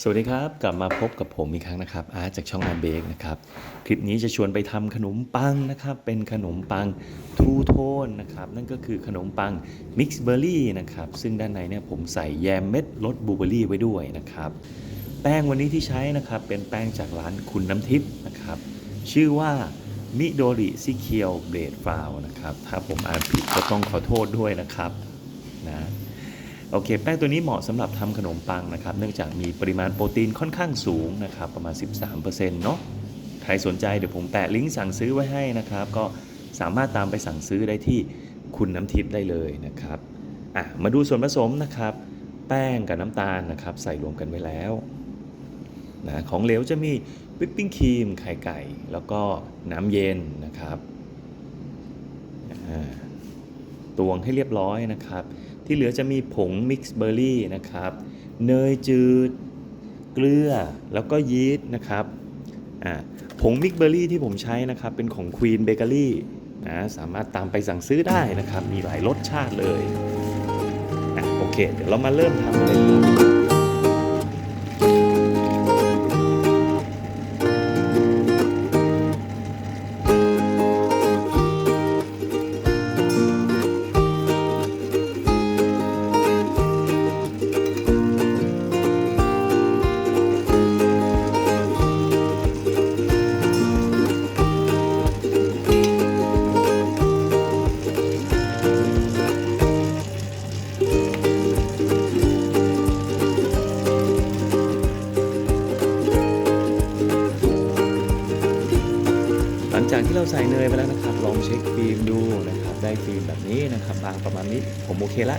สวัสดีครับ กลับมาพบกับผมอีกครั้งนะครับอาร์ตจากช่องอาร์เบกนะครับ คลิปนี้จะชวนไปทำขนมปังนะครับ เป็นขนมปังทูโทนนะครับ นั่นก็คือขนมปังมิกซ์เบอร์รี่นะครับ ซึ่งด้านในเนี่ยผมใส่แยมเม็ดรสบลูเบอร์รี่ไว้ด้วยนะครับ แป้งวันนี้ที่ใช้นะครับ เป็นแป้งจากร้านคุณน้ำทิพย์นะครับ ชื่อว่ามิโดริซิเคียวเบรดฟาวนะครับ ถ้าผมอ่านผิดก็ต้องขอโทษด้วยนะครับนะ โอเค แป้งตัวนี้เหมาะสำหรับทำขนมปังนะครับ เนื่องจากมีปริมาณโปรตีนค่อนข้างสูงนะครับ ประมาณ 13%เนาะใครสนใจเดี๋ยวผมแปะลิงก์สั่งซื้อไว้ให้นะครับ ก็สามารถตามไปสั่งซื้อได้ที่คุณน้ำทิพย์ได้เลยนะครับอะมาดูส่วนผสมนะครับ แป้งกับน้ำตาลนะครับ ใส่รวมกันไว้แล้วนะของเหลวจะมีวิปปิ้งครีมไข่ไก่ แล้วก็น้ำเย็นนะครับอ่า ตวงให้เรียบร้อยนะครับ ที่เหลือจะมีผงมิกซ์เบอร์รี่นะครับ เนยจืด เกลือ แล้วก็ยีสต์นะครับผงมิกซ์เบอร์รี่ที่ผมใช้นะครับ เป็นของ Queen Bakery นะสามารถตามไปสั่งซื้อได้นะครับ มีหลายรสชาติเลยอะโอเค เดี๋ยวเรามาเริ่มทำกันเลยครับ จากที่เราใส่เนยไปแล้วนะครับ ลองเช็คฟิล์มดูนะครับ ได้ฟิล์มแบบนี้นะครับบางประมาณนี้ผมโอเคละ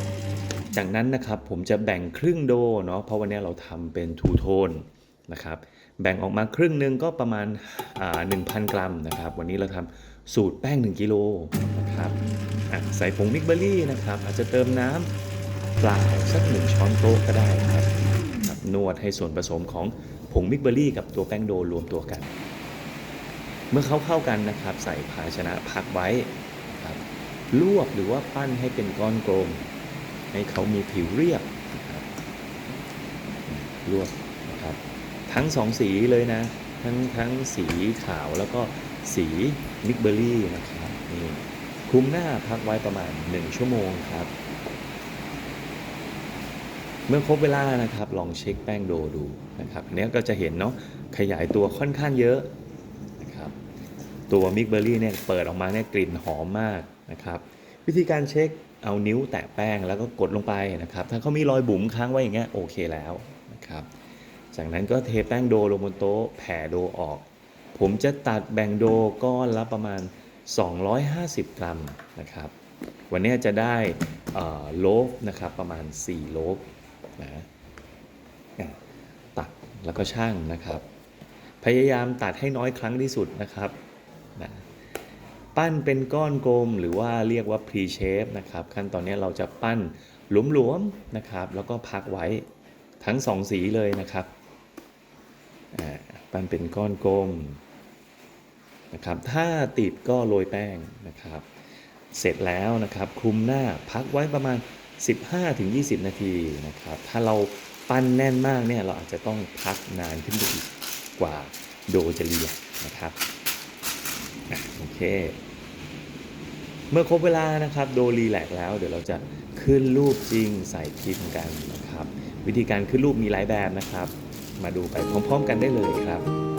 จากนั้นนะครับผมจะแบ่งครึ่งโดเนาะเพราะวันนี้เราทำเป็นทูโทนนะครับ แบ่งออกมาครึ่งหนึ่งก็ประมาณอ่า1,000กรัมนะครับ วันนี้เราทำสูตรแป้ง 1กิโลนะครับใส่ผงมิกเบอรี่นะครับ อาจจะเติมน้ำเปล่าสักหนึ่งช้อนโต๊ะก็ได้ครับครับนวดให้ส่วนผสมของผงมิกเบอรี่กับตัวแป้งโดรวมตัวกัน เมื่อเขาเข้ากันนะครับ ใส่ภาชนะพักไว้ครับลวกหรือว่าปั้นให้เป็นก้อนกลม ให้เขามีผิวเรียบรับลวกนะครับทั้งสองสีเลยนะ ทั้งทั้งสีขาวแล้วก็สีมิกเบอรี่นะครับนี่คลุมหน้าพักไว้ประมาณ 1 ชั่วโมงครับ เมื่อครบเวลานะครับ ลองเช็คแป้งโดดูนะครับเนี้ยก็จะเห็นเนาะขยายตัวค่อนข้างเยอะ ตัวมิกเบอรี่เนี่ยเปิดออกมาเนี่ยกลิ่นหอมมากนะครับ วิธีการเช็คเอานิ้วแตะแป้งแล้วก็กดลงไปนะครับ ถ้าเขามีรอยบุ๋มค้างไว้อย่างเงี้ยโอเคแล้วนะครับจากนั้นก็เทแป้งโดลงบนโต๊ะแผ่โดออก ผมจะตัดแบ่งโดก้อนละประมาณ 250 กรัมนะครับ วันนี้จะได้โลฟนะครับประมาณ 4 โลฟนะตัดแล้วก็ช่างนะครับ พยายามตัดให้น้อยครั้งที่สุดนะครับ นะปั้นเป็นก้อนกลมหรือว่าเรียกว่า pre shape นะครับ ขั้นตอนนี้เราจะปั้นหลวมๆนะครับ แล้วก็พักไว้ทั้งสองสีเลยนะครับปั้นเป็นก้อนกลมนะครับ ถ้าติดก็โรยแป้งนะครับ เสร็จแล้วนะครับคลุมหน้าพักไว้ประมาณ 15-20 นาทีนะครับ ถ้าเราปั้นแน่นมากเนี่ยเราอาจจะต้องพักนานขึ้นไปอีกกว่าโดจะเรียนะครับ โอเค เมื่อครบเวลานะครับ โดรีแลกแล้ว เดี๋ยวเราจะขึ้นรูปจริงใส่พิมพ์กันนะครับ วิธีการขึ้นรูปมีหลายแบบนะครับ มาดูไปพร้อม ๆ กันได้เลยครับ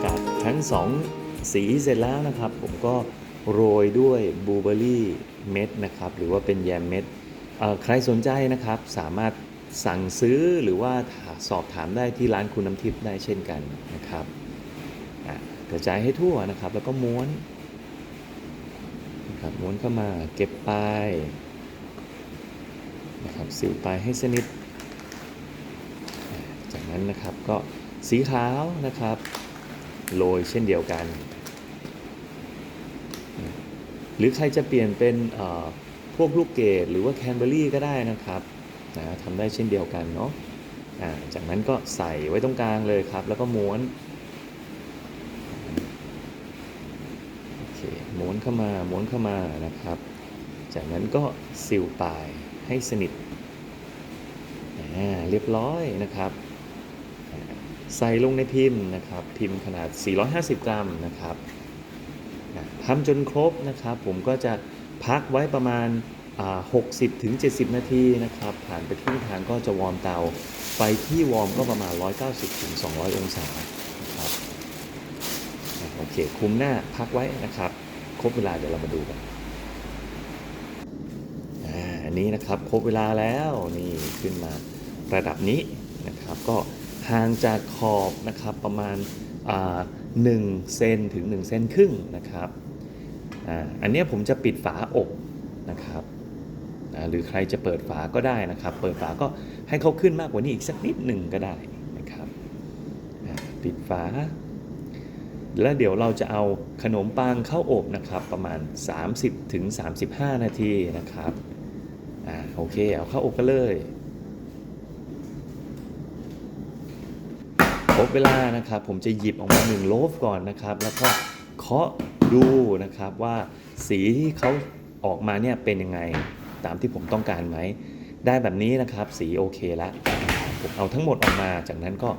ากาศทั้งสองสีเสร็จแล้วนะครับ ผมก็โรยด้วยบลูเบอร์รี่เม็ดนะครับ หรือว่าเป็นแยมเม็ดใครสนใจนะครับสามารถสั่งซื้อหรือว่าสอบถามได้ที่ร้านคุณน้ำทิพย์ได้เช่นกันนะครับกระจายให้ทั่วนะครับ แล้วก็ม้วนนะครับม้วนเข้ามาเก็บปลายนะครับสิวปลายให้สนิท จากนั้นนะครับก็สีขาวนะครับ โรยเช่นเดียวกัน หรือใครจะเปลี่ยนเป็นพวกลูกเกดหรือว่าแคนเบอรี่ก็ได้นะครับนะทำได้เช่นเดียวกันเนาะจากนั้นก็ใส่ไว้ตรงกลางเลยครับ แล้วก็ม้วนโอเคม้วนเข้ามาม้วนเข้ามานะครับ จากนั้นก็ซิลปลายให้สนิทเรียบร้อยนะครับ ใส่ลงในพิมพ์นะครับ พิมพ์ขนาด 450 กรัมนะครับทำจนครบนะครับ ผมก็จะพักไว้ประมาณ 60ถึง70 นาทีนะครับ ผ่านไปครึ่งทางก็จะวอร์มเตา ไฟที่วอร์มก็ประมาณ 190ถึง200 องศานะครับโอเค คุมหน้าพักไว้นะครับ ครบเวลาเดี๋ยวเรามาดูกันอันนี้นะครับ ครบเวลาแล้วนี่ขึ้นมาระดับนี้นะครับ ก็ ห่างจากขอบนะครับประมาณอ่า1เซนถึง1เซนครึ่งนะครับอันนี้ผมจะปิดฝาอบนะครับหรือใครจะเปิดฝาก็ได้นะครับ เปิดฝาก็ให้เขาขึ้นมากกว่านี้อีกสักนิดหนึ่งก็ได้นะครับปิดฝา แล้วเดี๋ยวเราจะเอาขนมปังเข้าอบนะครับประมาณ 30ถึง35 นาทีนะครับอ่าโอเคเอาเข้าอบกันเลย คร บเวลานะครับ ผมจะหยิบออกมาหนึ่งโลฟก่อนนะครับ แล้วก็เคาะดูนะครับว่าสีที่เขาออกมาเนี่ยเป็นยังไงตามที่ผมต้องการไหม ได้แบบนี้นะครับสีโอเคแล้วผมเอาทั้งหมดออกมาจากนั้นก็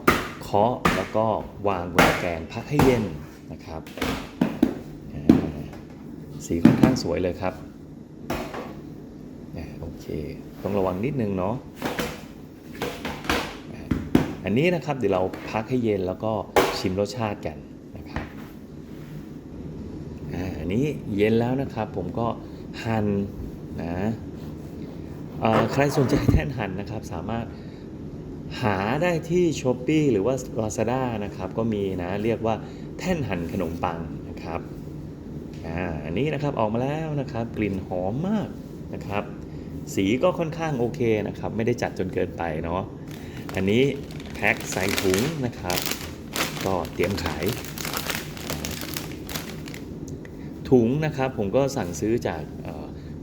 เคาะแล้วก็วางบนตะแกรงพักให้เย็นนะครับ สีค่อนข้างสวยเลยครับโอเค ต้องระวังนิดนึงเนาะ อันนี้นะครับเดี๋ยวเราพักให้เย็นแล้วก็ชิมรสชาติกันนะครับอันนี้เย็นแล้วนะครับ ผมก็หั่นนะใครสนใจแท่นหั่นนะครับ สามารถหาได้ที่ s h อ p e e หรือว่า Lazada นะครับ ก็มีนะเรียกว่าแท่นหั่นขนมปังนะครับอันนี้นะครับออกมาแล้วนะครับ กลิ่นหอมมากนะครับ สีก็ค่อนข้างโอเคนะครับ ไม่ได้จัดจนเกินไปเนาะอันนี้ แพ็คใส่ถุงนะครับ ก็เตรียมขาย ถุงนะครับผมก็สั่งซื้อจาก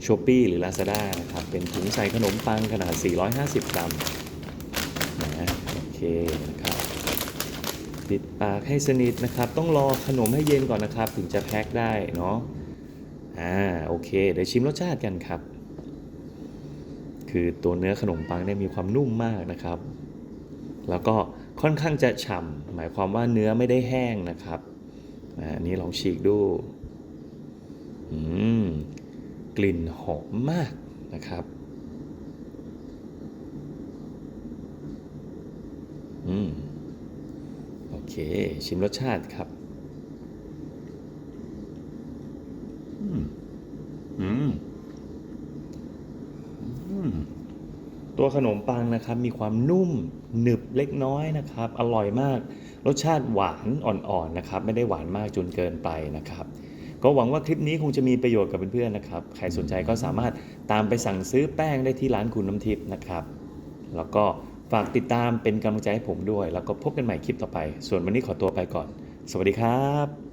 ช้อปปี้หรือ Lazada นะครับ เป็นถุงใส่ขนมปังขนาด 450 กรัมนะโอเคนะครับปิดปากให้สนิทนะครับ ต้องรอขนมให้เย็นก่อนนะครับ ถึงจะแพ็คได้เนาะอ่าโอเค เดี๋ยวชิมรสชาติกันครับ คือตัวเนื้อขนมปังเนี่ยมีความนุ่มมากนะครับ แล้วก็ค่อนข้างจะฉ่ำหมายความว่าเนื้อไม่ได้แห้งนะครับอันนี้ลองฉีกดูอืมกลิ่นหอมมากนะครับอืมโอเค ชิมรสชาติครับอืมอืมอืม ตัวขนมปังนะครับมีความนุ่มหนึบเล็กน้อยนะครับ อร่อยมาก รสชาติหวานอ่อนๆนะครับ ไม่ได้หวานมากจนเกินไปนะครับ ก็หวังว่าคลิปนี้คงจะมีประโยชน์กับเพื่อนๆนะครับ ใครสนใจก็สามารถตามไปสั่งซื้อแป้งได้ที่ร้านคุณน้ำทิพย์นะครับ แล้วก็ฝากติดตามเป็นกำลังใจให้ผมด้วย แล้วก็พบกันใหม่คลิปต่อไป ส่วนวันนี้ขอตัวไปก่อน สวัสดีครับ